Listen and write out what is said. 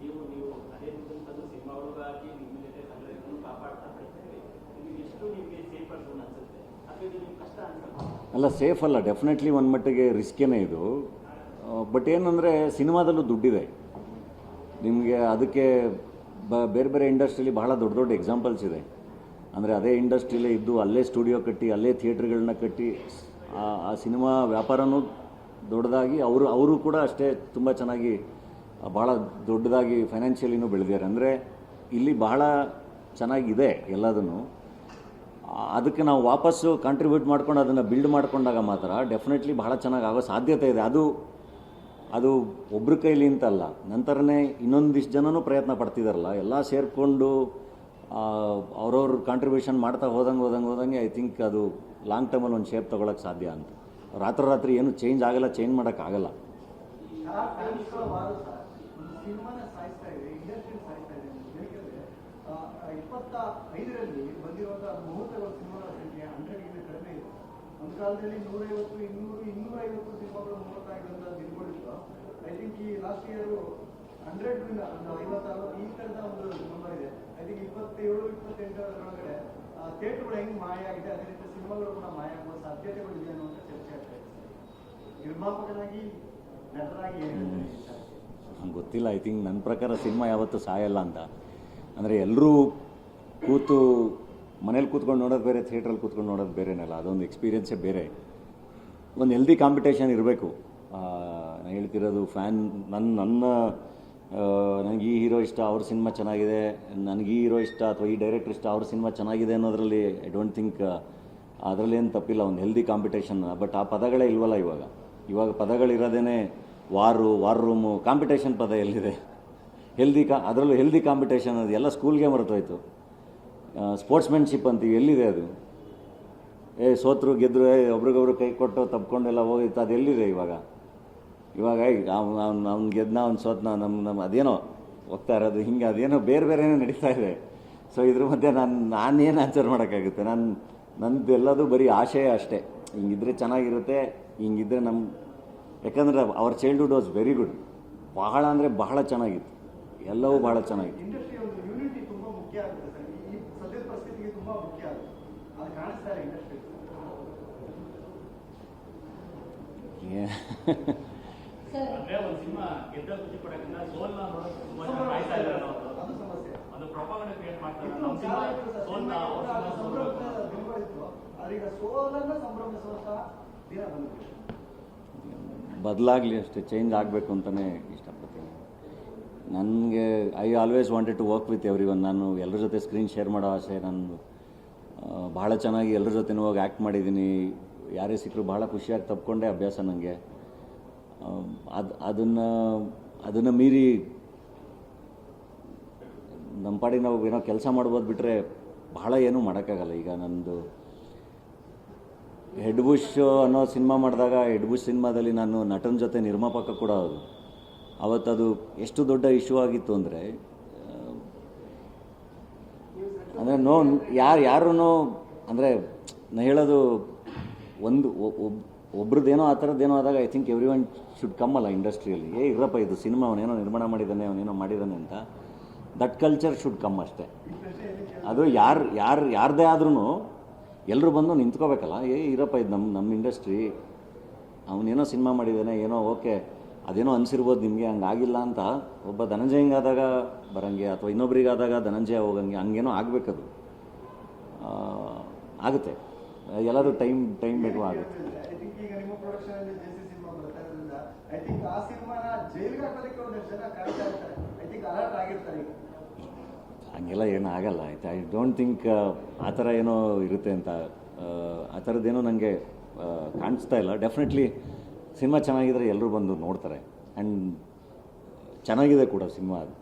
ನೀವು ನೀವು ಸಿನಿಮಾ ನಿಮ್ಮ ಜೊತೆ ಕಾಪಾಡ್ತಾ ಎಷ್ಟು ನಿಮಗೆ ಸೇಫ್ ಅನ್ಸುತ್ತೆ? ಅನ್ಸುತ್ತೆ? ಅಲ್ಲ ಸೇಫ್ ಅಲ್ಲ. ಡೆಫಿನೆಟ್ಲಿ ಒಂದು ಮಟ್ಟಿಗೆ ರಿಸ್ಕೇನೆ ಇದು. ಬಟ್ ಏನಂದರೆ ಸಿನಿಮಾದಲ್ಲೂ ದುಡ್ಡಿದೆ. ನಿಮಗೆ ಅದಕ್ಕೆ ಬ, ಬೇರೆ ಬೇರೆ ಇಂಡಸ್ಟ್ರಿಲಿ ಬಹಳ ದೊಡ್ಡ ದೊಡ್ಡ ಎಕ್ಸಾಂಪಲ್ಸ್ ಇದೆ. ಅಂದರೆ ಅದೇ ಇಂಡಸ್ಟ್ರಿಲೇ ಇದ್ದು ಅಲ್ಲೇ ಸ್ಟುಡಿಯೋ ಕಟ್ಟಿ, ಅಲ್ಲೇ ಥಿಯೇಟ್ರ್ಗಳನ್ನ ಕಟ್ಟಿ ಆ ಸಿನಿಮಾ ವ್ಯಾಪಾರನೂ ದೊಡ್ಡದಾಗಿ, ಅವರು ಅವರು ಕೂಡ ಅಷ್ಟೇ ತುಂಬ ಚೆನ್ನಾಗಿ ಭಾಳ ದೊಡ್ಡದಾಗಿ ಫೈನಾನ್ಷಿಯಲಿನೂ ಬೆಳೆದಿದ್ದಾರೆ. ಅಂದರೆ ಇಲ್ಲಿ ಬಹಳ ಚೆನ್ನಾಗಿದೆ ಎಲ್ಲದನ್ನು. ಅದಕ್ಕೆ ನಾವು ವಾಪಸ್ಸು ಕಾಂಟ್ರಿಬ್ಯೂಟ್ ಮಾಡ್ಕೊಂಡು ಅದನ್ನು ಬಿಲ್ಡ್ ಮಾಡ್ಕೊಂಡಾಗ ಮಾತ್ರ ಡೆಫಿನೆಟ್ಲಿ ಬಹಳ ಚೆನ್ನಾಗಿ ಆಗೋ ಸಾಧ್ಯತೆ ಇದೆ. ಅದು ಅದು ಒಬ್ಬರ ಕೈಲಿ ಅಂತಲ್ಲ ನಂತರನೇ ಇನ್ನೊಂದಿಷ್ಟು ಜನನೂ ಪ್ರಯತ್ನ ಪಡ್ತಿದಾರಲ್ಲ. ಎಲ್ಲ ಸೇರಿಕೊಂಡು ಅವ್ರವ್ರ ಕಾಂಟ್ರಿಬ್ಯೂಷನ್ ಮಾಡ್ತಾ ಹೋದಂಗೆ ಹೋದಂಗೆ ಹೋದಂಗೆ ಐ ಥಿಂಕ್ ಅದು ಲಾಂಗ್ ಟರ್ಮಲ್ಲಿ ಒಂದು ಶೇಪ್ ತೊಗೊಳಕ್ಕೆ ಸಾಧ್ಯ ಅಂತ. ರಾತ್ರಿ ರಾತ್ರಿ ಏನು ಚೇಂಜ್ ಆಗಲ್ಲ ಚೇಂಜ್ ಮಾಡೋಕ್ಕಾಗಲ್ಲ ಸಿನಿಮಾನ ಸಾಯಿಸ್ತಾ ಇದೆ ಇಂಡಸ್ಟ್ರಿ ಸಾಯಿಸ್ತಾ ಇದೆ ಅಂತ ಆ, ಇಪ್ಪತ್ತ ಐದರಲ್ಲಿ ಬಂದಿರುವಂತಹ ಮುಹೂರ್ತಗಳ ಸಿನಿಮಾಗಳ ಸಂಖ್ಯೆ ಹಂಡ್ರೆಡ್ಗಿಂತ ಕಡಿಮೆ ಇದೆ. ಒಂದು ಕಾಲದಲ್ಲಿ ನೂರೈವತ್ತು ಇನ್ನೂರು ಇನ್ನೂರ ಐವತ್ತು ಸಿನಿಮಾಗಳು ಮುಹೂರ್ತ ಆಗಿರುವಂಥ ದಿನಗಳಿತ್ತು ಐ ಥಿಂಕ್ ಈ ಲಾಸ್ಟ್ ಇಯರ್ ಹಂಡ್ರೆಡ್ ಒಂದು ಐವತ್ತಾರು ಈ ಥರದ ಒಂದು ನಂಬರ್ ಇದೆ. ಐ ಥಿಂಕ್ ಇಪ್ಪತ್ತೇಳು ಇಪ್ಪತ್ತೆಂಟರೊಳಗಡೆ ಥಿಯೇಟರ್ಗಳು ಹೆಂಗ್ ಮಾಯ ಆಗಿದೆ ಅದೇ ರೀತಿ ಸಿನಿಮಾಗಳು ಕೂಡ ಮಾಯ ಆಗುವ ಸಾಧ್ಯತೆಗಳಿದೆ ಅನ್ನುವಂಥ ಚರ್ಚೆ ಆಗ್ತಾ ಇದೆ. ನಿರ್ಮಾಪಕನಾಗಿ ನಟರಾಗಿ ಏನು? ನಂಗೆ ಗೊತ್ತಿಲ್ಲ. ಐ ಥಿಂಕ್ ನನ್ನ ಪ್ರಕಾರ ಸಿನಿಮಾ ಯಾವತ್ತೂ ಸಾಯಲ್ಲ ಅಂತ. ಅಂದರೆ ಎಲ್ಲರೂ ಕೂತು, ಮನೇಲಿ ಕೂತ್ಕೊಂಡು ನೋಡೋದು ಬೇರೆ ಥಿಯೇಟ್ರಲ್ಲಿ ಕೂತ್ಕೊಂಡು ನೋಡೋದು ಬೇರೆನಲ್ಲ. ಅದೊಂದು ಎಕ್ಸ್ಪೀರಿಯನ್ಸೇ ಬೇರೆ. ಒಂದು ಹೆಲ್ದಿ ಕಾಂಪಿಟೇಷನ್ ಇರಬೇಕು. ನಾನು ಹೇಳ್ತಿರೋದು ಫ್ಯಾನ್ ನನ್ನ ನನ್ನ ನನಗೆ ಈ ಹೀರೋ ಇಷ್ಟ, ಅವ್ರ ಸಿನಿಮಾ ಚೆನ್ನಾಗಿದೆ. ನನಗೆ ಈ ಹೀರೋ ಇಷ್ಟ ಅಥವಾ ಈ ಡೈರೆಕ್ಟರ್ ಇಷ್ಟ, ಅವ್ರ ಸಿನಿಮಾ ಚೆನ್ನಾಗಿದೆ ಅನ್ನೋದರಲ್ಲಿ ಐ ಡೋಂಟ್ ಥಿಂಕ್ ಅದರಲ್ಲಿ ಏನು ತಪ್ಪಿಲ್ಲ. ಒಂದು ಹೆಲ್ದಿ ಕಾಂಪಿಟೇಷನ್ ಬಟ್ ಆ ಪದಗಳೇ ಇಲ್ವಲ್ಲ ಇವಾಗ. ಇವಾಗ ಪದಗಳಿರೋದೇ ವಾರು, ವಾರ್ ರೂಮು, ಕಾಂಪಿಟೇಷನ್ ಪದ ಎಲ್ಲಿದೆ? ಹೆಲ್ದಿ ಕಾ ಅದರಲ್ಲೂ ಹೆಲ್ದಿ ಕಾಂಪಿಟೇಷನ್ ಅದು, ಎಲ್ಲ ಸ್ಕೂಲ್ಗೆ ಮರೆತೋಯ್ತು. ಸ್ಪೋರ್ಟ್ಸ್ಮೆನ್ಶಿಪ್ ಅಂತೀವಿ ಎಲ್ಲಿದೆ ಅದು? ಏ, ಸೋತ್ರು ಗೆದ್ದರು ಏ, ಒಬ್ರಿಗೊಬ್ರು ಕೈ ಕೊಟ್ಟು ತಪ್ಕೊಂಡೆಲ್ಲ ಹೋಗಿತ್ತು, ಅದು ಎಲ್ಲಿದೆ ಇವಾಗ? ಇವಾಗ ಅವ್ನು ಅವ್ನು ಗೆದ್ನ, ಅವ್ನು ಸೋತ್ನ ನಮ್ಮ ನಮ್ಮ ಅದೇನೋ ಹೋಗ್ತಾ ಇರೋದು, ಹಿಂಗೆ ಅದೇನೋ ಬೇರೆ ಬೇರೆನೇ ನಡೀತಾ ಇದೆ. ಸೊ ಇದ್ರ ಮಧ್ಯೆ ನಾನು, ನಾನೇನು ಆನ್ಸರ್ ಮಾಡೋಕ್ಕಾಗುತ್ತೆ? ನಾನು ನಂದು ಎಲ್ಲದು ಬರೀ ಆಶಯ ಅಷ್ಟೇ. ಹಿಂಗಿದ್ರೆ ಚೆನ್ನಾಗಿರುತ್ತೆ, ಹಿಂಗಿದ್ರೆ ನಮ್ಮ ಯಾಕಂದ್ರೆ ಅವ್ರ ಚೈಲ್ಡ್ಹುಡ್ ವಾಸ್ ವೆರಿ ಗುಡ್ ಬಹಳ ಅಂದರೆ ಬಹಳ ಚೆನ್ನಾಗಿತ್ತು. ಎಲ್ಲವೂ ಬಹಳ ಚೆನ್ನಾಗಿತ್ತು. ಸೋಲನ್ನ ಸಂಭ್ರಮಿಸುವಂತಹ ದಿನ ಬಂದಿದೆ ಬದಲಾಗಲಿ ಅಷ್ಟೇ ಚೇಂಜ್ ಆಗಬೇಕು ಅಂತಲೇ ಇಷ್ಟಪಡ್ತೀನಿ. ನನಗೆ I always wanted to work with everyone ನಾನು ಎಲ್ಲರ ಜೊತೆ ಸ್ಕ್ರೀನ್ ಶೇರ್ ಮಾಡೋ ಆಸೆ ನಾನು ಭಾಳ ಚೆನ್ನಾಗಿ ಎಲ್ಲರ ಜೊತೆನೂ ಹೋಗಿ ಆ್ಯಕ್ಟ್ ಮಾಡಿದ್ದೀನಿ. ಯಾರೇ ಸಿಕ್ಕರು ಭಾಳ ಖುಷಿಯಾಗಿ ತಪ್ಕೊಂಡೆ ಅಭ್ಯಾಸ ನನಗೆ ಅದು, ಅದನ್ನು ಅದನ್ನು ಮೀರಿ ನಮ್ಮ ಪಾಡಿಗೆ ನಾವು ಏನೋ ಕೆಲಸ ಮಾಡ್ಬೋದು ಬಿಟ್ಟರೆ ಭಾಳ ಏನೂ ಮಾಡೋಕ್ಕಾಗಲ್ಲ. ಈಗ ನಂದು ಹೆಡ್ ಬುಷ್ ಅನ್ನೋ ಸಿನಿಮಾ ಮಾಡಿದಾಗ ಹೆಡ್ ಬುಷ್ ಸಿನಿಮಾದಲ್ಲಿ ನಾನು ನಟನ ಜೊತೆ ನಿರ್ಮಾಪಕ ಕೂಡ ಅದು. ಅವತ್ತದು ಎಷ್ಟು ದೊಡ್ಡ ಇಶ್ಯೂ ಆಗಿತ್ತು ಅಂದರೆ ಅಂದರೆ ನೋ, ಯಾರು ಯಾರೂ ಅಂದರೆ ನಾನು ಹೇಳೋದು ಒಂದು ಒಬ್ರದ್ದೇನೋ ಆ ಥರದ್ದೇನೋ ಆದಾಗ I think everyone should come ಅಲ್ಲ ಇಂಡಸ್ಟ್ರಿಯಲ್ಲಿ. ಏ, ಇರಪ್ಪ, ಇದು ಸಿನಿಮಾ ಅವನೇನೋ ನಿರ್ಮಾಣ ಮಾಡಿದ್ದಾನೆ, ಅವನೇನೋ ಮಾಡಿದ್ದಾನೆ ಅಂತ. ದಟ್ ಕಲ್ಚರ್ ಶುಡ್ ಕಮ್ ಅಷ್ಟೇ. ಅದು ಯಾರು ಯಾರು, ಯಾರದೇ ಆದ್ರೂ ಎಲ್ಲರೂ ಬಂದು ನಿಂತ್ಕೋಬೇಕಲ್ಲ? ಏ ಇರಪ್ಪ ಇದು ನಮ್ಮ ನಮ್ಮ ಇಂಡಸ್ಟ್ರಿ ಅವನೇನೋ ಸಿನಿಮಾ ಮಾಡಿದ್ದಾನೆ ಏನೋ ಓಕೆ. ಅದೇನೋ ಅನಿಸಿರ್ಬೋದು ನಿಮಗೆ ಹಂಗಾಗಿಲ್ಲ ಅಂತ. ಒಬ್ಬ ಧನಂಜಯ ಹಿಂಗಾದಾಗ ಬರಂಗೆ, ಅಥವಾ ಇನ್ನೊಬ್ರಿಗಾದಾಗ ಧನಂಜಯ ಹೋಗಂಗೆ, ಹಂಗೇನೋ ಆಗಬೇಕದು. ಆಗುತ್ತೆ. ಎಲ್ಲರೂ ಟೈಮ್ ಟೈಮ್ ಬೇಕು ಆಗುತ್ತೆ. ಜೈಲ್ಗೆ ಹಾಕೋದಕ್ಕೆ ಒಂದಷ್ಟು ಜನ ಕಾಯ್ತಾ ಇರ್ತಾರೆ ಐ ಥಿಂಕ್ ಅಲರ್ಟ್ ಆಗಿರ್ತಾರೆ ಈಗ. ಹಂಗೆಲ್ಲ ಏನೂ ಆಗಲ್ಲ ಆಯ್ತು? ಐ ಡೋಂಟ್ ಥಿಂಕ್ ಆ ಥರ ಏನೋ ಇರುತ್ತೆ ಅಂತ ಆ, ಥರದ್ದೇನೋ ನನಗೆ ಕಾಣಿಸ್ತಾ ಇಲ್ಲ. ಡೆಫಿನೆಟ್ಲಿ ಸಿನಿಮಾ ಚೆನ್ನಾಗಿದ್ರೆ ಎಲ್ಲರೂ ಬಂದು ನೋಡ್ತಾರೆ. ಆ್ಯಂಡ್ ಚೆನ್ನಾಗಿದೆ ಕೂಡ ಸಿನಿಮಾ. ಅದು